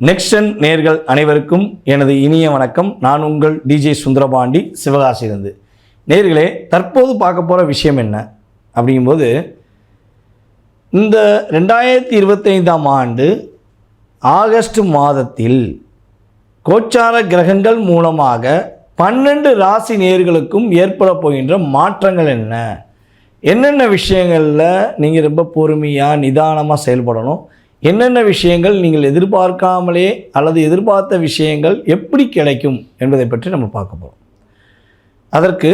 நெக்ஸ்டன் நேர்கள் அனைவருக்கும் எனது இனிய வணக்கம். நான் உங்கள் டிஜே சுந்தரபாண்டி சிவகாசியிலிருந்து. நேர்களே தற்போது பார்க்க போகிற விஷயம் என்ன? அப்படிங்கும்போது இந்த ரெண்டாயிரத்தி இருபத்தைந்தாம் ஆண்டு ஆகஸ்ட் மாதத்தில் கோச்சார கிரகங்கள் மூலமாக பன்னெண்டு ராசி நேர்களுக்கும் ஏற்பட போகின்ற மாற்றங்கள் என்ன? என்னென்ன விஷயங்களில் நீங்கள் ரொம்ப பொறுமையாக நிதானமாக செயல்படணும்? என்னென்ன விஷயங்கள் நீங்கள் எதிர்பார்க்காமலே அல்லது எதிர்பார்த்த விஷயங்கள் எப்படி கிடைக்கும் என்பதை பற்றி நம்ம பார்க்க போகிறோம் அதற்கு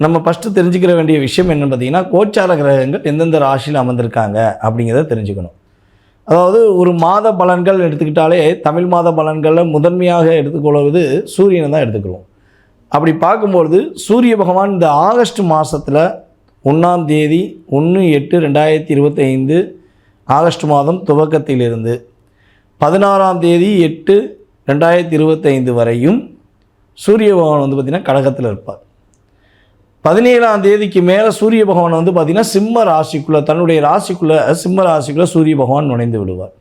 நம்ம ஃபஸ்ட்டு தெரிஞ்சுக்கிற வேண்டிய விஷயம் என்னென்னு பார்த்தீங்கன்னா கோச்சார கிரகங்கள் எந்தெந்த ராசியில் அமர்ந்திருக்காங்க அப்படிங்கிறத தெரிஞ்சுக்கணும். அதாவது ஒரு மாத பலன்கள் எடுத்துக்கிட்டாலே தமிழ் மாத பலன்களில் முதன்மையாக எடுத்துக்கொள்வது சூரியனை தான் எடுத்துக்கிறோம் அப்படி பார்க்கும்பொழுது சூரிய பகவான் இந்த ஆகஸ்ட் மாதத்தில் ஒன்றாம் தேதி ஒன்று எட்டு ரெண்டாயிரத்தி இருபத்தைந்து ஆகஸ்ட் மாதம் துவக்கத்திலிருந்து பதினாறாம் தேதி எட்டு ரெண்டாயிரத்தி இருபத்தைந்து வரையும் சூரிய பகவான் வந்து பார்த்திங்கன்னா கடகத்தில் இருப்பார். பதினேழாம் தேதிக்கு மேலே சூரிய பகவான் வந்து பார்த்திங்கன்னா சிம்ம ராசிக்குள்ளே தன்னுடைய ராசிக்குள்ளே சிம்ம ராசிக்குள்ளே சூரிய பகவான் நுழைந்து விடுவார்.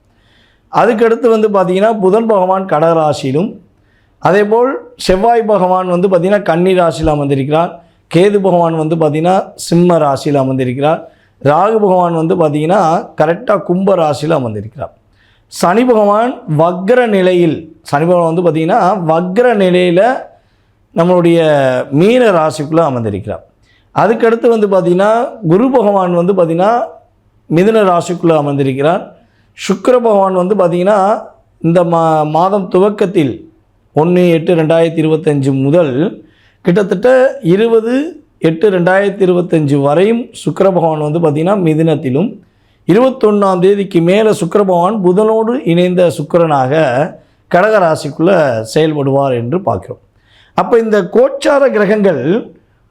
அதுக்கடுத்து வந்து பார்த்திங்கன்னா புதன் பகவான் கடகராசியிலும் அதேபோல் செவ்வாய் பகவான் வந்து பார்த்திங்கன்னா கன்னி ராசியில் அமர்ந்திருக்கிறார். கேது பகவான் வந்து பார்த்திங்கன்னா சிம்ம ராசியில் அமர்ந்திருக்கிறார். ராகு பகவான் வந்து பார்த்திங்கன்னா கரெக்டாக கும்ப ராசியில் அமர்ந்திருக்கிறார். சனி பகவான் வக்ர நிலையில் சனி பகவான் வந்து பார்த்திங்கன்னா வக்ர நிலையில் நம்மளுடைய மீன ராசிக்குள்ளே அமர்ந்திருக்கிறார். அதுக்கடுத்து வந்து பார்த்திங்கன்னா குரு பகவான் வந்து பார்த்திங்கன்னா மிதுன ராசிக்குள்ளே அமர்ந்திருக்கிறார். சுக்கர பகவான் வந்து பார்த்திங்கன்னா இந்த மா மாதம் துவக்கத்தில் ஒன்று எட்டு ரெண்டாயிரத்தி இருபத்தஞ்சு முதல் கிட்டத்தட்ட இருபது எட்டு ரெண்டாயிரத்தி இருபத்தஞ்சி வரையும் சுக்கர பகவான் வந்து பார்த்திங்கன்னா மிதினத்திலும் இருபத்தொன்னாம் தேதிக்கு மேலே சுக்கர பகவான் புதனோடு இணைந்த சுக்கரனாக கடகராசிக்குள்ளே செயல்படுவார் என்று பார்க்கிறோம். அப்போ இந்த கோச்சார கிரகங்கள்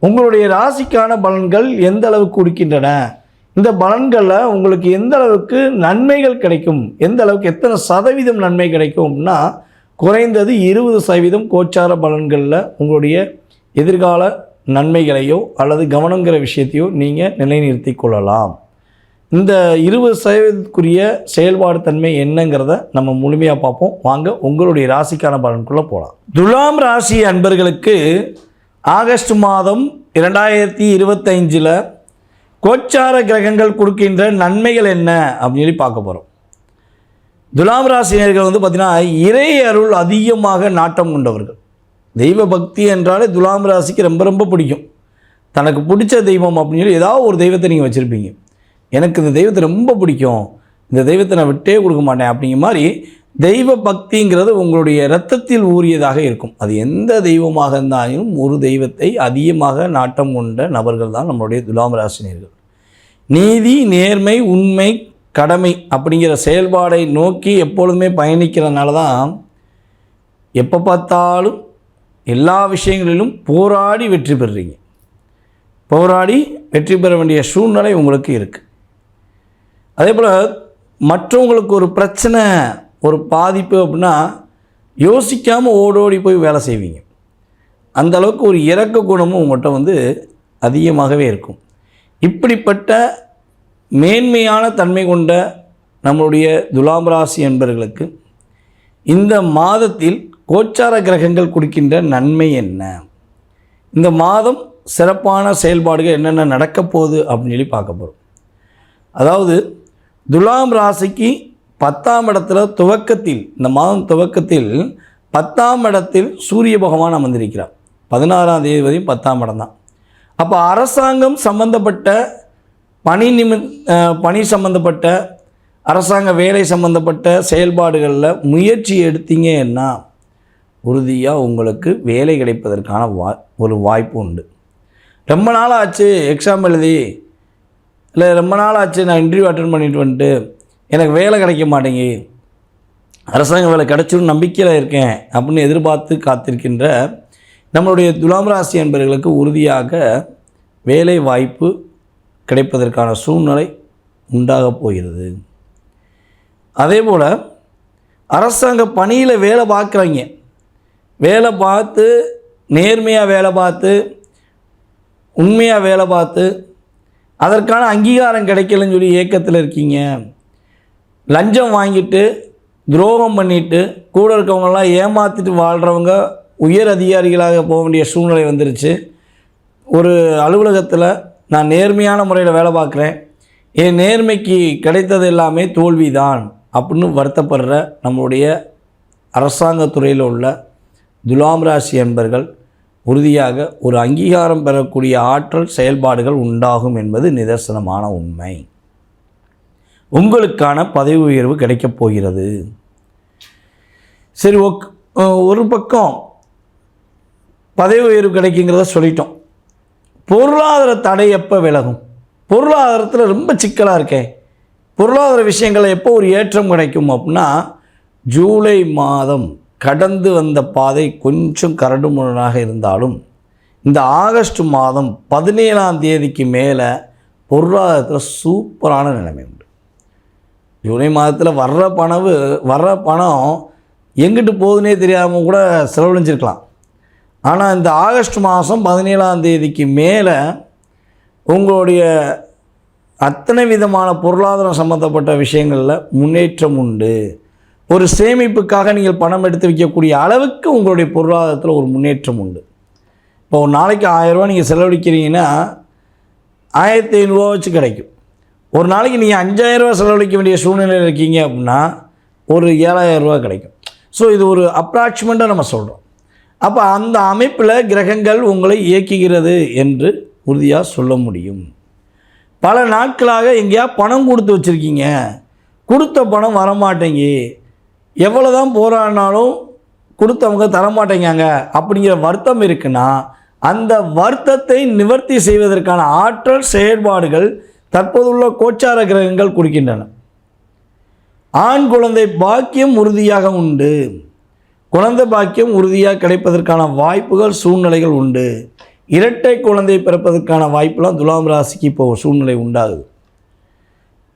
உங்களுடைய ராசிக்கான பலன்கள் எந்த அளவுக்கு கொடுக்கின்றன? இந்த பலன்களில் உங்களுக்கு எந்த அளவுக்கு நன்மைகள் கிடைக்கும்? எந்த அளவுக்கு எத்தனை சதவீதம் நன்மை கிடைக்கும்னா குறைந்தது இருபது சதவீதம் கோச்சார பலன்களில் உங்களுடைய எதிர்கால நன்மைகளையோ அல்லது கவனங்கிற விஷயத்தையோ நீங்கள் நிலைநிறுத்தி கொள்ளலாம். இந்த இருபது சதவீதத்துக்குரிய செயல்பாடு தன்மை என்னங்கிறத நம்ம முழுமையாக பார்ப்போம். வாங்க உங்களுடைய ராசிக்கான பலனுக்குள்ளே போகலாம் துலாம் ராசி அன்பர்களுக்கு ஆகஸ்ட் மாதம் இரண்டாயிரத்தி இருபத்தைஞ்சில் கோச்சார கிரகங்கள் கொடுக்கின்ற நன்மைகள் என்ன அப்படின்னு சொல்லி பார்க்க போகிறோம் துலாம் ராசினியர்கள் வந்து பார்த்திங்கன்னா இறை அருள் அதிகமாக நாட்டம் கொண்டவர்கள். தெய்வ பக்தி என்றாலே துலாம் ராசிக்கு ரொம்ப ரொம்ப பிடிக்கும். தனக்கு பிடிச்ச தெய்வம் அப்படின்னு சொல்லி ஏதாவது ஒரு தெய்வத்தை நீங்கள் வச்சுருப்பீங்க. எனக்கு இந்த தெய்வத்தை ரொம்ப பிடிக்கும். இந்த தெய்வத்தை நான் விட்டே கொடுக்க மாட்டேன் அப்படிங்கிற மாதிரி தெய்வ பக்திங்கிறது உங்களுடைய இரத்தத்தில் ஊறியதாக இருக்கும். அது எந்த தெய்வமாக இருந்தாலும் ஒரு தெய்வத்தை அதிகமாக நாட்டம் கொண்ட நபர்கள் தான் நம்மளுடைய துலாம் ராசினியர்கள். நீதி நேர்மை உண்மை கடமை அப்படிங்கிற செயல்பாடை நோக்கி எப்பொழுதுமே பயணிக்கிறதுனால தான் எப்போ பார்த்தாலும் எல்லா விஷயங்களிலும் போராடி வெற்றி பெறுறீங்க. போராடி வெற்றி பெற வேண்டிய சூழ்நிலை உங்களுக்கு இருக்குது அதே போல் மற்றவங்களுக்கு ஒரு பிரச்சனை ஒரு பாதிப்பு அப்படின்னா யோசிக்காமல் ஓடோடி போய் வேலை செய்வீங்க. அந்த அளவுக்கு ஒரு இறக்க குணமும் உங்கள்கிட்ட வந்து அதிகமாகவே இருக்கும். இப்படிப்பட்ட மேன்மையான தன்மை கொண்ட நம்மளுடைய துலாம் ராசி என்பர்களுக்கு இந்த மாதத்தில் கோச்சார கிரகங்கள் கொடுக்கின்ற நன்மை என்ன? இந்த மாதம் சிறப்பான செயல்பாடுகள் என்னென்ன நடக்க போகுது அப்படின்னு சொல்லி பார்க்க போகிறோம் அதாவது துலாம் ராசிக்கு பத்தாம் இடத்துல துவக்கத்தில் இந்த மாதம் துவக்கத்தில் பத்தாம் இடத்தில் சூரிய பகவான் அமர்ந்திருக்கிறார். பதினாறாம் தேதி வரையும் பத்தாம் இடம் தான். அப்போ அரசாங்கம் சம்பந்தப்பட்ட பணி நிமி பணி சம்பந்தப்பட்ட அரசாங்க வேலை சம்பந்தப்பட்ட செயல்பாடுகளில் முயற்சி எடுத்தீங்கன்னா உறுதியாக உங்களுக்கு வேலை கிடைப்பதற்கான வா ஒரு வாய்ப்பு உண்டு. ரொம்ப நாள் ஆச்சு எக்ஸாம் எழுதி இல்லை ரொம்ப நாள் ஆச்சு நான் இன்டர்வியூ அட்டன் பண்ணிட்டு வந்துட்டு எனக்கு வேலை கிடைக்க மாட்டேங்கி அரசாங்க வேலை கிடைச்சிடும் நம்பிக்கையில் இருக்கேன் அப்படின்னு எதிர்பார்த்து காத்திருக்கின்ற நம்மளுடைய துலாம் ராசி என்பவர்களுக்கு உறுதியாக வேலை வாய்ப்பு கிடைப்பதற்கான சூழ்நிலை உண்டாக போகிறது. அதே போல் அரசாங்க பணியில் வேலை பார்க்குறீங்க வேலை பார்த்து நேர்மையாக வேலை பார்த்து உண்மையாக வேலை பார்த்து அதற்கான அங்கீகாரம் கிடைக்கலன்னு சொல்லி ஏக்கத்தில் இருக்கீங்க. லஞ்சம் வாங்கிட்டு துரோகம் பண்ணிட்டு கூட இருக்கவங்கெல்லாம் ஏமாற்றிட்டு வாழ்கிறவங்க உயர் அதிகாரிகளாக போக வேண்டிய சூழ்நிலை வந்துருச்சு. ஒரு அலுவலகத்தில் நான் நேர்மையான முறையில் வேலை பார்க்குறேன். என் நேர்மைக்கு கிடைத்தது எல்லாமே தோல்வி தான் அப்படின்னு வருத்தப்படுற நம்மளுடைய அரசாங்கத்துறையில் உள்ள துலாம் ராசி என்பர்கள் உறுதியாக ஒரு அங்கீகாரம் பெறக்கூடிய ஆற்றல் செயல்பாடுகள் உண்டாகும் என்பது நிதர்சனமான உண்மை. உங்களுக்கான பதவி உயர்வு கிடைக்கப் போகிறது. சரி ஓக் ஒரு பக்கம் பதவி உயர்வு கிடைக்குங்கிறத சொல்லிட்டோம். பொருளாதார தடை எப்போ விலகும்? பொருளாதாரத்தில் ரொம்ப சிக்கலாக இருக்கே. பொருளாதார விஷயங்களில் எப்போ ஒரு ஏற்றம் கிடைக்கும் அப்படின்னா ஜூலை மாதம். கடந்து வந்த பாதை கொஞ்சம் கரடு முரடாக இருந்தாலும் இந்த ஆகஸ்ட் மாதம் பதினேழாம் தேதிக்கு மேலே பொருளாதாரத்தில் சூப்பரான நிலைமை உண்டு. ஜூலை மாதத்தில் வர்ற பணவு வர்ற பணம் எங்கிட்டு போகுதுன்னே தெரியாமல் கூட செலவழிஞ்சிருக்கலாம். ஆனால் இந்த ஆகஸ்ட் மாதம் பதினேழாம் தேதிக்கு மேலே உங்களுடைய அத்தனை விதமான பொருளாதாரம் சம்மந்தப்பட்ட விஷயங்களில் முன்னேற்றம் உண்டு. ஒரு சேமிப்புக்காக நீங்கள் பணம் எடுத்து வைக்கக்கூடிய அளவுக்கு உங்களுடைய பொருளாதாரத்தில் ஒரு முன்னேற்றம் உண்டு. இப்போ ஒரு நாளைக்கு ஆயிரரூவா நீங்கள் செலவழிக்கிறீங்கன்னா ஆயிரத்தி ஐநூறுரூவா வச்சு கிடைக்கும். ஒரு நாளைக்கு நீங்கள் அஞ்சாயிரரூவா செலவழிக்க வேண்டிய சூழ்நிலையில் இருக்கீங்க அப்படின்னா ஒரு ஏழாயிரரூவா கிடைக்கும். ஸோ இது ஒரு அப்ராக்சிமெண்ட்டாக நம்ம சொல்கிறோம் அப்போ அந்த அமைப்பில் கிரகங்கள் உங்களை இயக்குகிறது என்று உறுதியாக சொல்ல முடியும். பல நாட்களாக எங்கேயா பணம் கொடுத்து வச்சுருக்கீங்க. கொடுத்த பணம் வரமாட்டேங்கி எவ்வளோ தான் போராடினாலும் கொடுத்தவங்க தரமாட்டேங்காங்க அப்படிங்கிற வருத்தம் இருக்குன்னா அந்த வருத்தத்தை நிவர்த்தி செய்வதற்கான ஆற்றல் செயல்பாடுகள் தற்போதுள்ள கோச்சார கிரகங்கள் கொடுக்கின்றன. ஆண் குழந்தை பாக்கியம் உறுதியாக உண்டு. குழந்தை பாக்கியம் உறுதியாக கிடைப்பதற்கான வாய்ப்புகள் சூழ்நிலைகள் உண்டு. இரட்டை குழந்தை பிறப்பதற்கான வாய்ப்புலாம் துலாம் ராசிக்கு இப்போ சூழ்நிலை உண்டாகுது.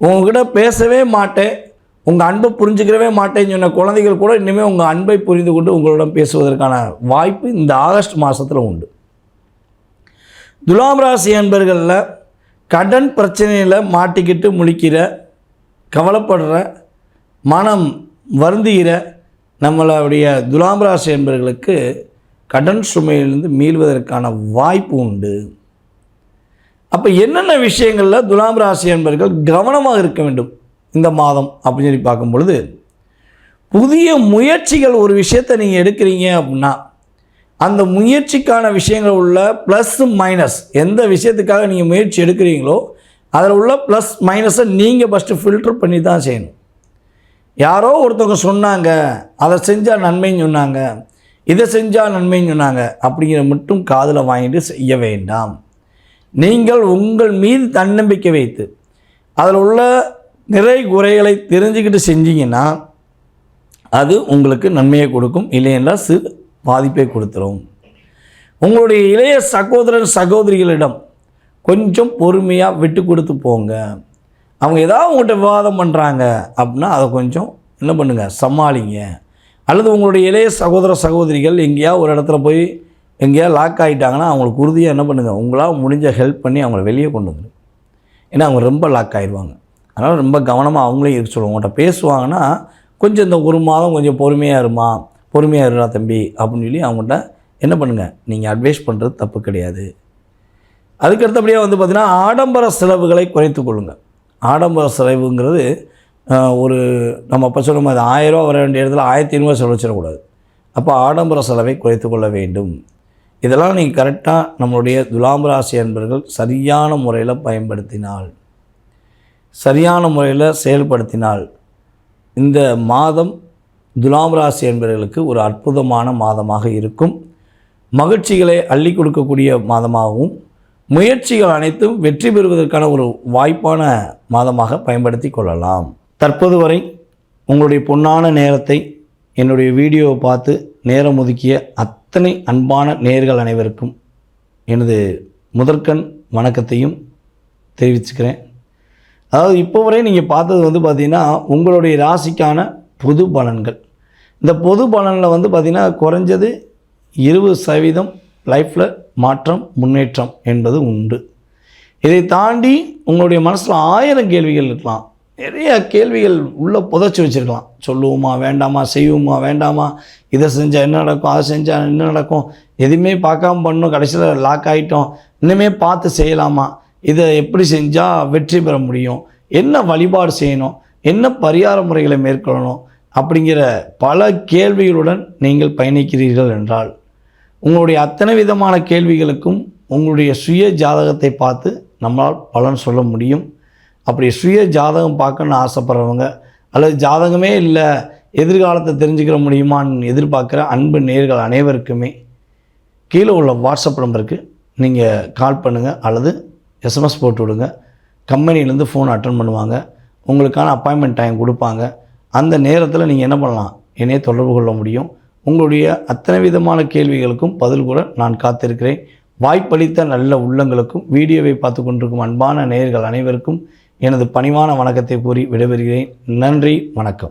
உங்ககிட்ட பேசவே மாட்டேன். உங்கள் அன்பை புரிஞ்சுக்கிறவே மாட்டேன்னு சொன்ன குழந்தைகள் கூட இனிமேல் உங்கள் அன்பை புரிந்து கொண்டு உங்களிடம் பேசுவதற்கான வாய்ப்பு இந்த ஆகஸ்ட் மாதத்தில் உண்டு. துலாம் ராசி அன்பர்களில் கடன் பிரச்சனையில் மாட்டிக்கிட்டு முழிக்கிற கவலைப்படுற மனம் வருந்துகிற நம்மளுடைய துலாம் ராசி என்பர்களுக்கு கடன் சுமையிலிருந்து மீள்வதற்கான வாய்ப்பு உண்டு. அப்போ என்னென்ன விஷயங்களில் துலாம் ராசி என்பர்கள் கவனமாக இருக்க வேண்டும்? இந்த மாதம் அப்படின்னு சொல்லி பார்க்கும் பொழுது புதிய முயற்சிகள் ஒரு விஷயத்தை நீங்கள் எடுக்கிறீங்க அப்படின்னா அந்த முயற்சிக்கான விஷயங்கள் உள்ள ப்ளஸ் மைனஸ் எந்த விஷயத்துக்காக நீங்கள் முயற்சி எடுக்கிறீங்களோ அதில் உள்ள ப்ளஸ் மைனஸை நீங்கள் ஃபஸ்ட்டு ஃபில்டர் பண்ணி தான் செய்யணும். யாரோ ஒருத்தவங்க சொன்னாங்க அதை செஞ்சால் நன்மைன்னு சொன்னாங்க இதை செஞ்சால் நன்மைன்னு சொன்னாங்க அப்படிங்கிற மட்டும் காதில் வாங்கிட்டு செய்ய வேண்டாம். நீங்கள் உங்கள் மீது தன்னம்பிக்கை வைத்து அதில் உள்ள நிறை குறைகளை தெரிஞ்சுக்கிட்டு செஞ்சீங்கன்னா அது உங்களுக்கு நன்மையை கொடுக்கும் இல்லைன்னா சிறு பாதிப்பை கொடுத்துரும். உங்களுடைய இளைய சகோதரர் சகோதரிகளிடம் கொஞ்சம் பொறுமையாக விட்டு கொடுத்து போங்க. அவங்க ஏதாவது உங்கள்கிட்ட விவாதம் பண்ணுறாங்க அப்படின்னா அதை கொஞ்சம் என்ன பண்ணுங்கள் சமாளிங்க. அல்லது உங்களுடைய இளைய சகோதர சகோதரிகள் எங்கேயா ஒரு இடத்துல போய் எங்கேயா லாக் ஆகிட்டாங்கன்னா அவங்களுக்கு உறுதியாக என்ன பண்ணுங்கள் உங்களால் முடிஞ்ச ஹெல்ப் பண்ணி அவங்கள வெளியே கொண்டு வந்துடும் ஏன்னா அவங்க ரொம்ப லாக் ஆயிடுவாங்க அதனால் ரொம்ப கவனமாக அவங்களே இருக்க சொல்லுவாங்க உங்கள்கிட்ட பேசுவாங்கன்னா கொஞ்சம் இந்த ஒரு மாதம் கொஞ்சம் பொறுமையாக இருமா பொறுமையாக இருடா தம்பி அப்படின்னு சொல்லி அவங்கள்ட்ட என்ன பண்ணுங்கள் நீங்கள் அட்வைஸ் பண்ணுறது தப்பு கிடையாது. அதுக்கு அடுத்தபடியாக வந்து பார்த்திங்கன்னா ஆடம்பர செலவுகளை குறைத்து கொள்ளுங்கள் ஆடம்பர செலவுங்கிறது ஒரு நம்ம அப்போ சொல்லும் மாதிரி ஆயிரரூவா வர வேண்டிய இடத்துல ஆயிரத்தி ஐநூறுவா செலவச்சிடக்கூடாது. அப்போ ஆடம்பர செலவை குறைத்து கொள்ள வேண்டும். இதெல்லாம் நீங்கள் கரெக்டாக நம்மளுடைய துலாம் ராசி சரியான முறையில் பயன்படுத்தினால் சரியான முறையில் செயல்படுத்தினால் இந்த மாதம் துலாம் ராசி என்பவர்களுக்கு ஒரு அற்புதமான மாதமாக இருக்கும். மகிழ்ச்சிகளை அள்ளி கொடுக்கக்கூடிய மாதமாகவும் முயற்சிகள் அனைத்தும் வெற்றி பெறுவதற்கான ஒரு வாய்ப்பான மாதமாக பயன்படுத்தி கொள்ளலாம். தற்போது வரை உங்களுடைய பொன்னான நேரத்தை என்னுடைய வீடியோவை பார்த்து நேரம் ஒதுக்கிய அத்தனை அன்பான நேர்கள் அனைவருக்கும் எனது முதற்கண் வணக்கத்தையும் தெரிவிச்சுக்கிறேன். அதாவது இப்போ வரை நீங்கள் பார்த்தது வந்து பார்த்திங்கன்னா உங்களுடைய ராசிக்கான பொது பலன்கள். இந்த பொது பலனில் வந்து பார்த்திங்கன்னா குறைஞ்சது இருபது சதவீதம் லைஃப்பில் மாற்றம் முன்னேற்றம் என்பது உண்டு. இதை தாண்டி உங்களுடைய மனசில் ஆயிரம் கேள்விகள் இருக்கலாம். நிறைய கேள்விகள் உள்ளே புதைச்சி வச்சுருக்கலாம். சொல்லுவோமா வேண்டாமா செய்வோமா வேண்டாமா இதை செஞ்சால் என்ன நடக்கும் அதை செஞ்சால் என்ன நடக்கும் எதுவுமே பார்க்காம பண்ணணும் கடைசியில் லாக் ஆகிட்டோம் இன்னுமே பார்த்து செய்யலாமா இதை எப்படி செஞ்சால் வெற்றி பெற முடியும்? என்ன வழிபாடு செய்யணும்? என்ன பரிகார முறைகளை மேற்கொள்ளணும்? அப்படிங்கிற பல கேள்விகளுடன் நீங்கள் பயணிக்கிறீர்கள் என்றால் உங்களுடைய அத்தனை விதமான கேள்விகளுக்கும் உங்களுடைய சுய ஜாதகத்தை பார்த்து நம்மளால் பலன் சொல்ல முடியும். அப்படி சுய ஜாதகம் பார்க்கணுன்னு ஆசைப்படுறவங்க அல்லது ஜாதகமே இல்லை எதிர்காலத்தை தெரிஞ்சுக்கிற முடியுமான்னு எதிர்பார்க்குற அன்பு நேர்கள் அனைவருக்குமே கீழே உள்ள வாட்ஸ்அப் நம்பருக்கு நீங்கள் கால் பண்ணுங்கள் அல்லது எஸ்எம்எஸ் போட்டு விடுங்க. கம்பெனிலேருந்து ஃபோன் அட்டன் பண்ணுவாங்க. உங்களுக்கான அப்பாயின்மெண்ட் டைம் கொடுப்பாங்க. அந்த நேரத்தில் நீங்கள் என்ன பண்ணலாம்? என்னையே தொடர்பு கொள்ள முடியும். உங்களுடைய அத்தனை விதமான கேள்விகளுக்கும் பதில் கூட நான் காத்திருக்கிறேன். வாய்ப்பளித்த நல்ல உள்ளங்களுக்கும் வீடியோவை பார்த்து கொண்டிருக்கும் அன்பான நேயர்கள் அனைவருக்கும் எனது பணிவான வணக்கத்தை கூறி விடைபெறுகிறேன். நன்றி வணக்கம்.